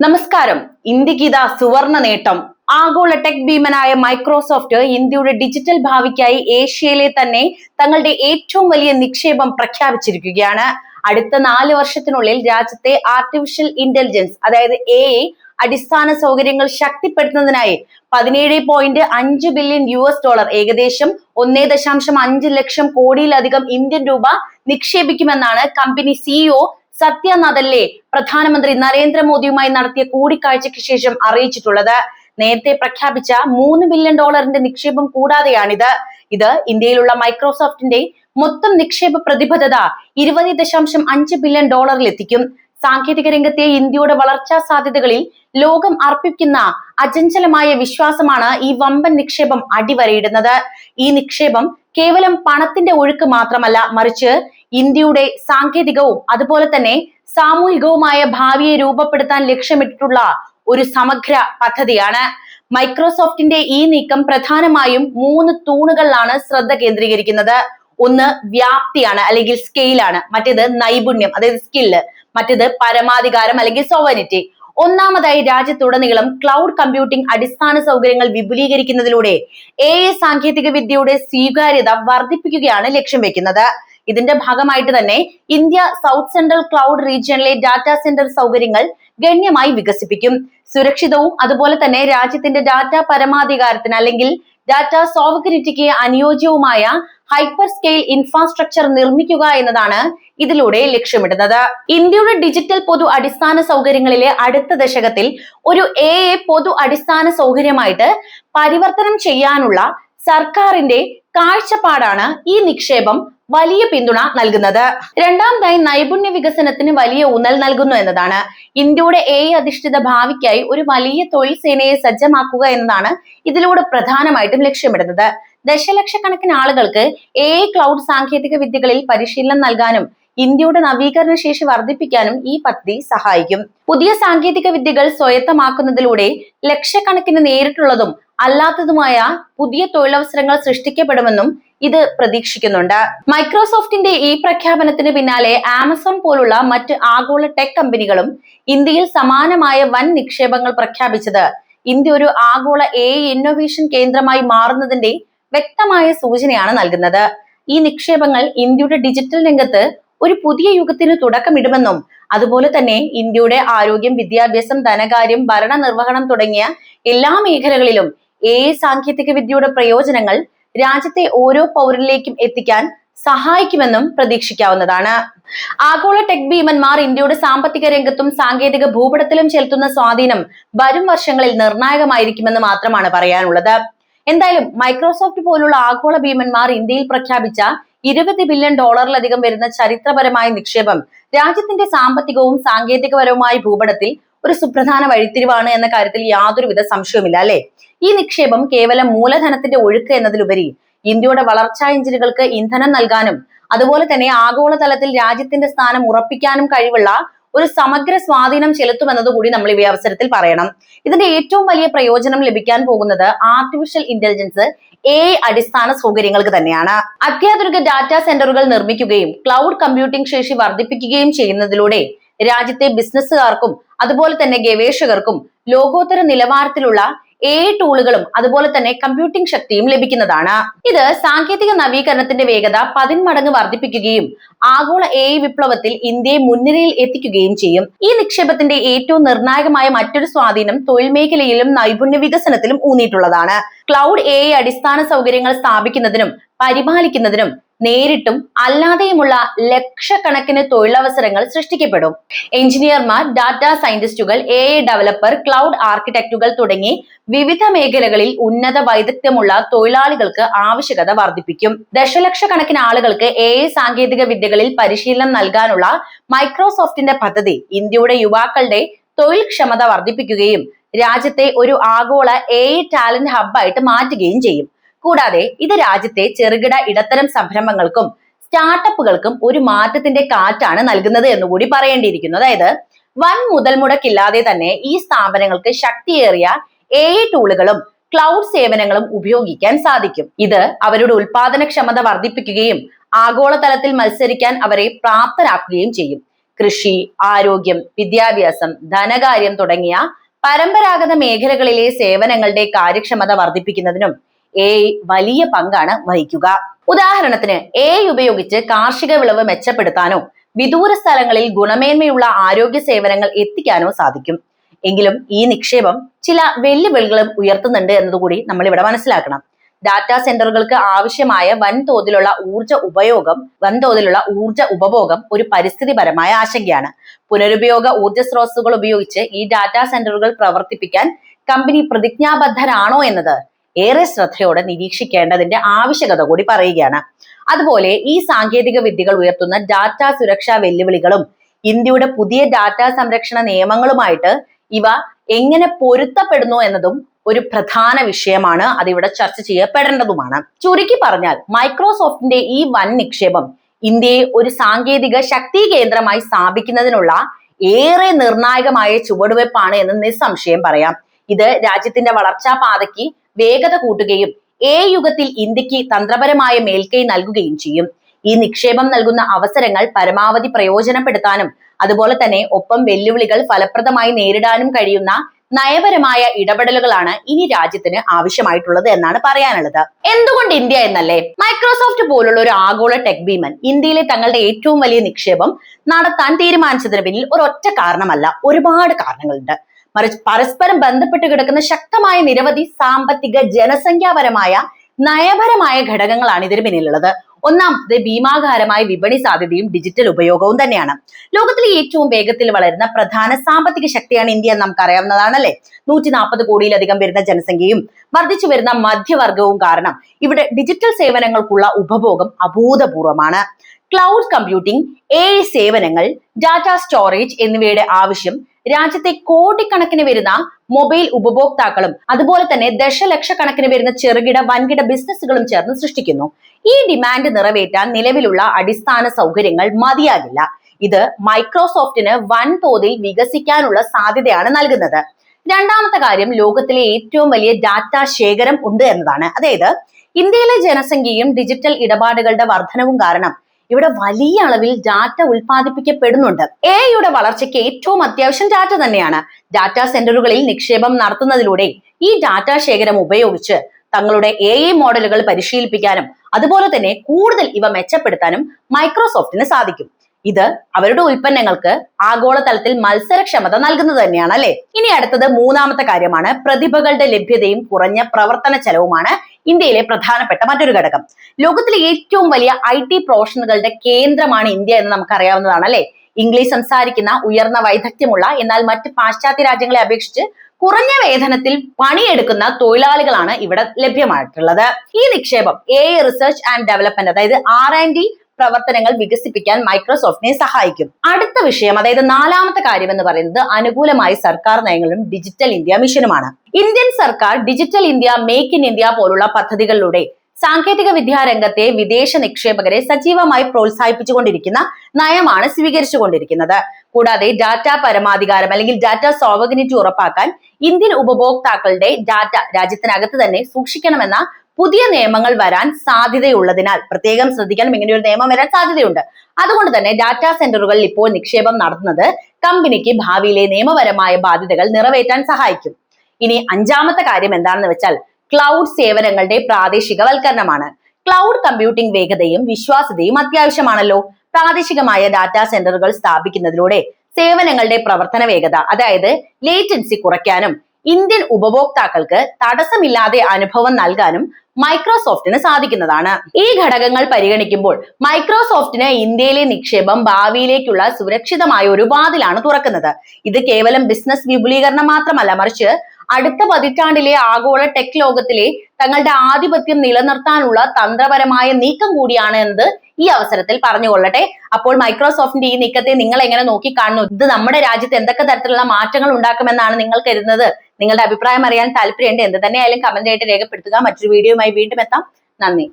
നമസ്കാരം. ഇന്ത്യക്കിത സുവർണ നേട്ടം. ആഗോള ടെക് ഭീമനായ മൈക്രോസോഫ്റ്റ് ഇന്ത്യയുടെ ഡിജിറ്റൽ ഭാവിക്കായി ഏഷ്യയിലെ തന്നെ തങ്ങളുടെ ഏറ്റവും വലിയ നിക്ഷേപം പ്രഖ്യാപിച്ചിരിക്കുകയാണ്. അടുത്ത നാല് വർഷത്തിനുള്ളിൽ രാജ്യത്തെ ആർട്ടിഫിഷ്യൽ ഇന്റലിജൻസ് അതായത് എ അടിസ്ഥാന സൗകര്യങ്ങൾ ശക്തിപ്പെടുത്തുന്നതിനായി പതിനേഴ് പോയിന്റ് അഞ്ച് ബില്യൺ യു എസ് ഡോളർ ഏകദേശം ഒന്നേ ദശാംശം അഞ്ച് ലക്ഷം കോടിയിലധികം ഇന്ത്യൻ രൂപ നിക്ഷേപിക്കുമെന്നാണ് കമ്പനി സിഇഒ സത്യ നദല്ലെ പ്രധാനമന്ത്രി നരേന്ദ്രമോദിയുമായി നടത്തിയ കൂടിക്കാഴ്ചയ്ക്ക് ശേഷം അറിയിച്ചിട്ടുള്ളത്. നേരത്തെ പ്രഖ്യാപിച്ച മൂന്ന് ബില്യൺ ഡോളറിന്റെ നിക്ഷേപം കൂടാതെയാണിത്. ഇത് ഇന്ത്യയിലുള്ള മൈക്രോസോഫ്റ്റിന്റെ മൊത്തം നിക്ഷേപ പ്രതിബദ്ധത ഇരുപത് ദശാംശം അഞ്ച് ബില്യൺ ഡോളറിൽ എത്തിക്കും. സാങ്കേതിക രംഗത്തെ ഇന്ത്യയുടെ വളർച്ചാ സാധ്യതകളിൽ ലോകം അർപ്പിക്കുന്ന അചഞ്ചലമായ വിശ്വാസമാണ് ഈ വമ്പൻ നിക്ഷേപം അടിവരയിടുന്നത്. ഈ നിക്ഷേപം കേവലം പണത്തിന്റെ ഒഴുക്ക് മാത്രമല്ല മറിച്ച് ഇന്ത്യയുടെ സാങ്കേതികവും അതുപോലെ തന്നെ സാമൂഹികവുമായ ഭാവിയെ രൂപപ്പെടുത്താൻ ലക്ഷ്യമിട്ടിട്ടുള്ള ഒരു സമഗ്ര പദ്ധതിയാണ്. മൈക്രോസോഫ്റ്റിന്റെ ഈ നീക്കം പ്രധാനമായും മൂന്ന് തൂണുകളിലാണ് ശ്രദ്ധ കേന്ദ്രീകരിക്കുന്നത്. ഒന്ന് വ്യാപ്തിയാണ് അല്ലെങ്കിൽ സ്കെയിലാണ് മറ്റേത് നൈപുണ്യം അതായത് സ്കില്ല് മറ്റേത് പരമാധികാരം അല്ലെങ്കിൽ സോവനിറ്റി ഒന്നാമതായി രാജ്യത്തുടനീളം ക്ലൗഡ് കമ്പ്യൂട്ടിംഗ് അടിസ്ഥാന സൗകര്യങ്ങൾ വിപുലീകരിക്കുന്നതിലൂടെ എ സാങ്കേതിക വിദ്യയുടെ സ്വീകാര്യത വർദ്ധിപ്പിക്കുകയാണ് ലക്ഷ്യം വെക്കുന്നത്. ഇതിന്റെ ഭാഗമായിട്ട് തന്നെ ഇന്ത്യ സൗത്ത് സെൻട്രൽ ക്ലൗഡ് റീജിയനിലെ ഡാറ്റാ സെന്റർ സൗകര്യങ്ങൾ ഗണ്യമായി വികസിപ്പിക്കും. സുരക്ഷിതവും അതുപോലെ തന്നെ രാജ്യത്തിന്റെ ഡാറ്റ പരമാധികാരത്തിന് അല്ലെങ്കിൽ ഡാറ്റ സോവറിറ്റിക്ക് അനുയോജ്യവുമായ ഹൈപ്പർ സ്കെയിൽ ഇൻഫ്രാസ്ട്രക്ചർ നിർമ്മിക്കുക എന്നതാണ് ഇതിലൂടെ ലക്ഷ്യമിടുന്നത്. ഇന്ത്യയുടെ ഡിജിറ്റൽ പൊതു അടിസ്ഥാന സൗകര്യങ്ങളിലെ അടുത്ത ദശകത്തിൽ ഒരു എ പൊതു അടിസ്ഥാന സൗകര്യമായിട്ട് പരിവർത്തനം ചെയ്യാനുള്ള സർക്കാരിന്റെ കാഴ്ചപ്പാടാണ് ഈ നിക്ഷേപം വലിയ പിന്തുണ നൽകുന്നത്. രണ്ടാമതായി നൈപുണ്യ വികസനത്തിന് വലിയ ഊന്നൽ നൽകുന്നു എന്നതാണ്. ഇന്ത്യയുടെ എ അധിഷ്ഠിത ഭാവിക്കായി ഒരു വലിയ തൊഴിൽ സേനയെ സജ്ജമാക്കുക എന്നതാണ് ഇതിലൂടെ പ്രധാനമായിട്ടും ലക്ഷ്യമിടുന്നത്. ദശലക്ഷക്കണക്കിന് ആളുകൾക്ക് എ ക്ലൗഡ് സാങ്കേതിക വിദ്യകളിൽ പരിശീലനം നൽകാനും ഇന്ത്യയുടെ നവീകരണ ശേഷി വർദ്ധിപ്പിക്കാനും ഈ പദ്ധതി സഹായിക്കും. പുതിയ സാങ്കേതിക വിദ്യകൾ സ്വയത്തമാക്കുന്നതിലൂടെ ലക്ഷക്കണക്കിന് നേരിട്ടുള്ളതും അല്ലാത്തതുമായ പുതിയ തൊഴിലവസരങ്ങൾ സൃഷ്ടിക്കപ്പെടുമെന്നും ഇത് പ്രതീക്ഷിക്കുന്നുണ്ട്. മൈക്രോസോഫ്റ്റിന്റെ ഈ പ്രഖ്യാപനത്തിന് പിന്നാലെ ആമസോൺ പോലുള്ള മറ്റ് ആഗോള ടെക് കമ്പനികളും ഇന്ത്യയിൽ സമാനമായ വൻ നിക്ഷേപങ്ങൾ പ്രഖ്യാപിച്ചത്. ഇന്ത്യ ഒരു ആഗോള എ ഇന്നോവേഷൻ കേന്ദ്രമായി മാറുന്നതിന്റെ വ്യക്തമായ സൂചനയാണ് നൽകുന്നത്. ഈ നിക്ഷേപങ്ങൾ ഇന്ത്യയുടെ ഡിജിറ്റൽ രംഗത്ത് ഒരു പുതിയ യുഗത്തിന് തുടക്കമിടുമെന്നും അതുപോലെ തന്നെ ഇന്ത്യയുടെ ആരോഗ്യം വിദ്യാഭ്യാസം ധനകാര്യം ഭരണ നിർവഹണം തുടങ്ങിയ എല്ലാ മേഖലകളിലും എ സാങ്കേതിക വിദ്യയുടെ പ്രയോജനങ്ങൾ രാജ്യത്തെ ഓരോ പൗരനിലേക്കും എത്തിക്കാൻ സഹായിക്കുമെന്നും പ്രതീക്ഷിക്കാവുന്നതാണ്. ആഗോള ടെക് ഭീമന്മാർ ഇന്ത്യയുടെ സാമ്പത്തിക രംഗത്തും സാങ്കേതിക ഭൂപടത്തിലും ചെലുത്തുന്ന സ്വാധീനം വരും വർഷങ്ങളിൽ നിർണായകമായിരിക്കുമെന്ന് മാത്രമാണ് പറയാനുള്ളത്. എന്തായാലും മൈക്രോസോഫ്റ്റ് പോലുള്ള ആഗോള ഭീമന്മാർ ഇന്ത്യയിൽ പ്രഖ്യാപിച്ച ഇരുപത് ബില്യൺ ഡോളറിലധികം വരുന്ന ചരിത്രപരമായ നിക്ഷേപം രാജ്യത്തിന്റെ സാമ്പത്തികവും സാങ്കേതികപരവുമായ ഭൂപടത്തിൽ ഒരു സുപ്രധാന വഴിത്തിരിവാണ് എന്ന കാര്യത്തിൽ യാതൊരുവിധ സംശയവുമില്ല അല്ലെ? ഈ നിക്ഷേപം കേവലം മൂലധനത്തിന്റെ ഒഴുക്ക് എന്നതിലുപരി ഇന്ത്യയുടെ വളർച്ചാ എഞ്ചിനുകൾക്ക് ഇന്ധനം നൽകാനും അതുപോലെ തന്നെ ആഗോളതലത്തിൽ രാജ്യത്തിന്റെ സ്ഥാനം ഉറപ്പിക്കാനും കഴിവുള്ള ഒരു സമഗ്ര സ്വാധീനം ചെലുത്തുമെന്നത് കൂടി നമ്മൾ ഈ അവസരത്തിൽ പറയണം. ഇതിന്റെ ഏറ്റവും വലിയ പ്രയോജനം ലഭിക്കാൻ പോകുന്നത് ആർട്ടിഫിഷ്യൽ ഇന്റലിജൻസ് എ അടിസ്ഥാന സൗകര്യങ്ങൾക്ക് തന്നെയാണ്. അത്യാധുനിക ഡാറ്റാ സെന്ററുകൾ നിർമ്മിക്കുകയും ക്ലൗഡ് കമ്പ്യൂട്ടിംഗ് ശേഷി വർദ്ധിപ്പിക്കുകയും ചെയ്യുന്നതിലൂടെ രാജ്യത്തെ ബിസിനസ്സുകാർക്കും അതുപോലെ തന്നെ ഗവേഷകർക്കും ലോകോത്തര നിലവാരത്തിലുള്ള എ ടൂളുകളും അതുപോലെ തന്നെ കമ്പ്യൂട്ടിംഗ് ശക്തിയും ലഭിക്കുന്നതാണ്. ഇത് സാങ്കേതിക നവീകരണത്തിന്റെ വേഗത പതിന്മടങ്ങ് വർദ്ധിപ്പിക്കുകയും ആഗോള എ വിപ്ലവത്തിൽ ഇന്ത്യയെ മുൻനിരയിൽ എത്തിക്കുകയും ചെയ്യും. ഈ നിക്ഷേപത്തിന്റെ ഏറ്റവും നിർണായകമായ മറ്റൊരു സ്വാധീനം തൊഴിൽ മേഖലയിലും നൈപുണ്യ വികസനത്തിലും ഊന്നിയിട്ടുള്ളതാണ്. ക്ലൗഡ് എ അടിസ്ഥാന സൗകര്യങ്ങൾ സ്ഥാപിക്കുന്നതിനും പരിപാലിക്കുന്നതിനും നേരിട്ടും അല്ലാതെയുമുള്ള ലക്ഷക്കണക്കിന് തൊഴിലവസരങ്ങൾ സൃഷ്ടിക്കപ്പെടും. എഞ്ചിനീയർമാർ ഡാറ്റാ സയന്റിസ്റ്റുകൾ എ ഡെവലപ്പർ ക്ലൗഡ് ആർക്കിടെക്റ്റുകൾ തുടങ്ങി വിവിധ മേഖലകളിൽ ഉന്നത വൈദഗ്ധ്യമുള്ള തൊഴിലാളികൾക്ക് ആവശ്യകത വർദ്ധിപ്പിക്കും. ദശലക്ഷക്കണക്കിന് ആളുകൾക്ക് എ സാങ്കേതിക വിദ്യകളിൽ പരിശീലനം നൽകാനുള്ള മൈക്രോസോഫ്റ്റിന്റെ പദ്ധതി ഇന്ത്യയുടെ യുവാക്കളുടെ തൊഴിൽ ക്ഷമത വർദ്ധിപ്പിക്കുകയും രാജ്യത്തെ ഒരു ആഗോള എ ടാലന്റ് ഹബ്ബായിട്ട് മാറ്റുകയും ചെയ്യും. കൂടാതെ ഇത് രാജ്യത്തെ ചെറുകിട ഇടത്തരം സംരംഭങ്ങൾക്കും സ്റ്റാർട്ടപ്പുകൾക്കും ഒരു മാറ്റത്തിന്റെ കാറ്റാണ് നൽകുന്നത് എന്നുകൂടി പറയേണ്ടിയിരിക്കുന്നു. അതായത് വൻ മുതൽ മുടക്കില്ലാതെ തന്നെ ഈ സ്ഥാപനങ്ങൾക്ക് ശക്തിയേറിയ എ ടൂളുകളും ക്ലൗഡ് സേവനങ്ങളും ഉപയോഗിക്കാൻ സാധിക്കും. ഇത് അവരുടെ ഉൽപാദനക്ഷമത വർദ്ധിപ്പിക്കുകയും ആഗോളതലത്തിൽ മത്സരിക്കാൻ അവരെ പ്രാപ്തരാക്കുകയും ചെയ്യും. കൃഷി ആരോഗ്യം വിദ്യാഭ്യാസം ധനകാര്യം തുടങ്ങിയ പരമ്പരാഗത മേഖലകളിലെ സേവനങ്ങളുടെ കാര്യക്ഷമത വർദ്ധിപ്പിക്കുന്നതിനും എ വലിയ പങ്കാണ് വഹിക്കുക. ഉദാഹരണത്തിന് എ ഉപയോഗിച്ച് കാർഷിക വിളവ് മെച്ചപ്പെടുത്താനോ വിദൂര സ്ഥലങ്ങളിൽ ഗുണമേന്മയുള്ള ആരോഗ്യ സേവനങ്ങൾ എത്തിക്കാനോ സാധിക്കും. എങ്കിലും ഈ നിക്ഷേപം ചില വെല്ലുവിളികളും ഉയർത്തുന്നുണ്ട് എന്നതുകൂടി നമ്മൾ ഇവിടെ മനസ്സിലാക്കണം. ഡാറ്റാ സെന്ററുകൾക്ക് ആവശ്യമായ വൻതോതിലുള്ള ഊർജ ഉപയോഗം വൻതോതിലുള്ള ഊർജ ഉപഭോഗം ഒരു പരിസ്ഥിതിപരമായ ആശങ്കയാണ്. പുനരുപയോഗ ഊർജ സ്രോതസ്സുകൾ ഉപയോഗിച്ച് ഈ ഡാറ്റാ സെന്ററുകൾ പ്രവർത്തിപ്പിക്കാൻ കമ്പനി പ്രതിജ്ഞാബദ്ധരാണോ എന്നത് ഏറെ ശ്രദ്ധയോടെ നിരീക്ഷിക്കേണ്ടതിന്റെ ആവശ്യകത കൂടി പറയുകയാണ്. അതുപോലെ ഈ സാങ്കേതിക വിദ്യകൾ ഉയർത്തുന്ന ഡാറ്റ സുരക്ഷാ വെല്ലുവിളികളും ഇന്ത്യയുടെ പുതിയ ഡാറ്റ സംരക്ഷണ നിയമങ്ങളുമായിട്ട് ഇവ എങ്ങനെ പൊരുത്തപ്പെടുന്നു എന്നതും ഒരു പ്രധാന വിഷയമാണ് അതിവിടെ ചർച്ച ചെയ്യപ്പെടേണ്ടതുമാണ്. ചുരുക്കി പറഞ്ഞാൽ മൈക്രോസോഫ്റ്റിന്റെ ഈ വൻ നിക്ഷേപം ഇന്ത്യയെ ഒരു സാങ്കേതിക ശക്തി കേന്ദ്രമായി സ്ഥാപിക്കുന്നതിനുള്ള ഏറെ നിർണായകമായ ചുവടുവെപ്പാണ് എന്ന് നിസ്സംശയം പറയാം. ഇത് രാജ്യത്തിന്റെ വളർച്ചാ പാതയ്ക്ക് വേഗത കൂട്ടുകയും ഏ യുഗത്തിൽ ഇന്ത്യയ്ക്ക് തന്ത്രപരമായ മേൽക്കൈ നൽകുകയും ചെയ്യും. ഈ നിക്ഷേപം നൽകുന്ന അവസരങ്ങൾ പരമാവധി പ്രയോജനപ്പെടുത്താനും അതുപോലെ തന്നെ ഒപ്പം വെല്ലുവിളികൾ ഫലപ്രദമായി നേരിടാനും കഴിയുന്ന നയപരമായ ഇടപെടലുകളാണ് ഇനി രാജ്യത്തിന് ആവശ്യമായിട്ടുള്ളത് എന്നാണ് പറയാനുള്ളത്. എന്തുകൊണ്ട് ഇന്ത്യ എന്നല്ലേ? മൈക്രോസോഫ്റ്റ് പോലുള്ള ഒരു ആഗോള ടെക് ഭീമൻ ഇന്ത്യയിലെ തങ്ങളുടെ ഏറ്റവും വലിയ നിക്ഷേപം നടത്താൻ തീരുമാനിച്ചതിന് പിന്നിൽ ഒരൊറ്റ കാരണമല്ല ഒരുപാട് കാരണങ്ങളുണ്ട്. മറിച്ച് പരസ്പരം ബന്ധപ്പെട്ട് കിടക്കുന്ന ശക്തമായ നിരവധി സാമ്പത്തിക ജനസംഖ്യാപരമായ നയപരമായ ഘടകങ്ങളാണ് ഇതിന് പിന്നിലുള്ളത്. ഒന്നാമത് ഭീമാകാരമായ വിപണി സാധ്യതയും ഡിജിറ്റൽ ഉപയോഗവും തന്നെയാണ്. ലോകത്തിലെ ഏറ്റവും വേഗത്തിൽ വളരുന്ന പ്രധാന സാമ്പത്തിക ശക്തിയാണ് ഇന്ത്യ എന്ന് നമുക്കറിയാവുന്നതാണല്ലേ? നൂറ്റി നാൽപ്പത് കോടിയിലധികം വരുന്ന ജനസംഖ്യയും വർദ്ധിച്ചു വരുന്ന മധ്യവർഗവും കാരണം ഇവിടെ ഡിജിറ്റൽ സേവനങ്ങൾക്കുള്ള ഉപഭോഗം അഭൂതപൂർവമാണ്. ക്ലൗഡ് കമ്പ്യൂട്ടിംഗ് എ സേവനങ്ങൾ ഡാറ്റ സ്റ്റോറേജ് എന്നിവയുടെ ആവശ്യം രാജ്യത്തെ കോടിക്കണക്കിന് വരുന്ന മൊബൈൽ ഉപഭോക്താക്കളും അതുപോലെ തന്നെ ദശലക്ഷക്കണക്കിന് വരുന്ന ചെറുകിട വൻകിട ബിസിനസ്സുകളും ചേർന്ന് സൃഷ്ടിക്കുന്നു. ഈ ഡിമാൻഡ് നിറവേറ്റാൻ നിലവിലുള്ള അടിസ്ഥാന സൗകര്യങ്ങൾ മതിയാകില്ല. ഇത് മൈക്രോസോഫ്റ്റിന് വൻതോതിൽ വികസിക്കാനുള്ള സാധ്യതയാണ് നൽകുന്നത്. രണ്ടാമത്തെ കാര്യം ലോകത്തിലെ ഏറ്റവും വലിയ ഡാറ്റ ശേഖരം ഉണ്ട് എന്നതാണ്. അതായത് ഇന്ത്യയിലെ ജനസംഖ്യയും ഡിജിറ്റൽ ഇടപാടുകളുടെ വർധനവും കാരണം ഇവിടെ വലിയ അളവിൽ ഡാറ്റ ഉൽപ്പാദിപ്പിക്കപ്പെടുന്നുണ്ട്. എ എയുടെ വളർച്ചയ്ക്ക് ഏറ്റവും അത്യാവശ്യം ഡാറ്റ തന്നെയാണ്. ഡാറ്റാ സെന്ററുകളിൽ നിക്ഷേപം നടത്തുന്നതിലൂടെ ഈ ഡാറ്റ ശേഖരം ഉപയോഗിച്ച് തങ്ങളുടെ എ ഐ മോഡലുകൾ പരിശീലിപ്പിക്കാനും അതുപോലെ തന്നെ കൂടുതൽ ഇവ മെച്ചപ്പെടുത്താനും മൈക്രോസോഫ്റ്റിന് സാധിക്കും. ഇത് അവരുടെ ഉൽപ്പന്നങ്ങൾക്ക് ആഗോളതലത്തിൽ മത്സരക്ഷമത നൽകുന്നത് തന്നെയാണ് അല്ലെ? ഇനി അടുത്തത് മൂന്നാമത്തെ കാര്യമാണ് പ്രതിഭകളുടെ ലഭ്യതയും കുറഞ്ഞ പ്രവർത്തന ചെലവുമാണ് ഇന്ത്യയിലെ പ്രധാനപ്പെട്ട മറ്റൊരു ഘടകം. ലോകത്തിലെ ഏറ്റവും വലിയ ഐ ടി പ്രൊഫഷണലുകളുടെ കേന്ദ്രമാണ് ഇന്ത്യ എന്ന് നമുക്കറിയാവുന്നതാണ് അല്ലെ? ഇംഗ്ലീഷ് സംസാരിക്കുന്ന ഉയർന്ന വൈദഗ്ധ്യമുള്ള എന്നാൽ മറ്റ് പാശ്ചാത്യ രാജ്യങ്ങളെ അപേക്ഷിച്ച് കുറഞ്ഞ വേതനത്തിൽ പണിയെടുക്കുന്ന തൊഴിലാളികളാണ് ഇവിടെ ലഭ്യമായിട്ടുള്ളത്. ഈ നിക്ഷേപം എ റിസർച്ച് ആൻഡ് ഡെവലപ്മെന്റ് അതായത് ആർ ആൻഡ് ഡി പ്രവർത്തനങ്ങൾ വികസിപ്പിക്കാൻ മൈക്രോസോഫ്റ്റിനെ സഹായിക്കും. അടുത്ത വിഷയം അതായത് നാലാമത്തെ കാര്യം എന്ന് പറയുന്നത് അനുകൂലമായ സർക്കാർ നയങ്ങളും ഡിജിറ്റൽ ഇന്ത്യ മിഷനുമാണ്. ഇന്ത്യൻ സർക്കാർ digital India make in India പോലുള്ള പദ്ധതികളിലൂടെ സാങ്കേതിക വിദ്യാ രംഗത്തെ വിദേശ നിക്ഷേപകരെ സജീവമായി പ്രോത്സാഹിപ്പിച്ചുകൊണ്ടിരിക്കുന്ന നയമാണ് സ്വീകരിച്ചുകൊണ്ടിരിക്കുന്നത്. കൂടാതെ ഡാറ്റ പരമാധികാരം അല്ലെങ്കിൽ ഡാറ്റ സോവഗനിറ്റി ഉറപ്പാക്കാൻ ഇന്ത്യൻ ഉപഭോക്താക്കളുടെ ഡാറ്റ രാജ്യത്തിനകത്ത് തന്നെ സൂക്ഷിക്കണമെന്ന പുതിയ നിയമങ്ങൾ വരാൻ സാധ്യതയുള്ളതിനാൽ പ്രത്യേകം ശ്രദ്ധിക്കണം. ഇങ്ങനെ ഒരു നിയമം വരാൻ സാധ്യതയുണ്ട്. അതുകൊണ്ട് തന്നെ ഡാറ്റാ സെന്ററുകളിൽ ഇപ്പോൾ നിക്ഷേപം നടത്തുന്നത് കമ്പനിക്ക് ഭാവിയിലെ നിയമപരമായ ബാധ്യതകൾ നിറവേറ്റാൻ സഹായിക്കും. ഇനി അഞ്ചാമത്തെ കാര്യം എന്താണെന്ന് വെച്ചാൽ ക്ലൗഡ് സേവനങ്ങളുടെ പ്രാദേശികവൽക്കരണമാണ്. ക്ലൗഡ് കമ്പ്യൂട്ടിംഗ് വേഗതയും വിശ്വാസ്യതയും അത്യാവശ്യമാണല്ലോ. പ്രാദേശികമായ ഡാറ്റാ സെന്ററുകൾ സ്ഥാപിക്കുന്നതിലൂടെ സേവനങ്ങളുടെ പ്രവർത്തന വേഗത അതായത് ലേറ്റൻസി കുറയ്ക്കാനും ഇന്ത്യൻ ഉപഭോക്താക്കൾക്ക് തടസ്സമില്ലാതെ അനുഭവം നൽകാനും മൈക്രോസോഫ്റ്റിന് സാധിക്കുന്നതാണ്. ഈ ഘടകങ്ങൾ പരിഗണിക്കുമ്പോൾ മൈക്രോസോഫ്റ്റിന് ഇന്ത്യയിലെ നിക്ഷേപം ഭാവിയിലേക്കുള്ള സുരക്ഷിതമായ ഒരു വാതിലാണ് തുറക്കുന്നത്. ഇത് കേവലം ബിസിനസ് വിപുലീകരണം മാത്രമല്ല മറിച്ച് അടുത്ത പതിറ്റാണ്ടിലെ ആഗോള ടെക് ലോകത്തിലെ തങ്ങളുടെ ആധിപത്യം നിലനിർത്താനുള്ള തന്ത്രപരമായ നീക്കം കൂടിയാണ് എന്നത് ഈ അവസരത്തിൽ പറഞ്ഞുകൊള്ളട്ടെ. അപ്പോൾ മൈക്രോസോഫ്റ്റിന്റെ ഈ നീക്കത്തെ നിങ്ങൾ എങ്ങനെ നോക്കി കാണുന്നു ഇത് നമ്മുടെ രാജ്യത്ത് എന്തൊക്കെ തരത്തിലുള്ള മാറ്റങ്ങൾ ഉണ്ടാക്കുമെന്നാണ് നിങ്ങൾ കരുതുന്നത്? നിങ്ങളുടെ അഭിപ്രായം അറിയാൻ താല്പര്യമുണ്ട് എന്ത് തന്നെയായാലും കമന്റ് ആയിട്ട് രേഖപ്പെടുത്തുക. മറ്റൊരു വീഡിയോയുമായി വീണ്ടും എത്താം. നന്ദി.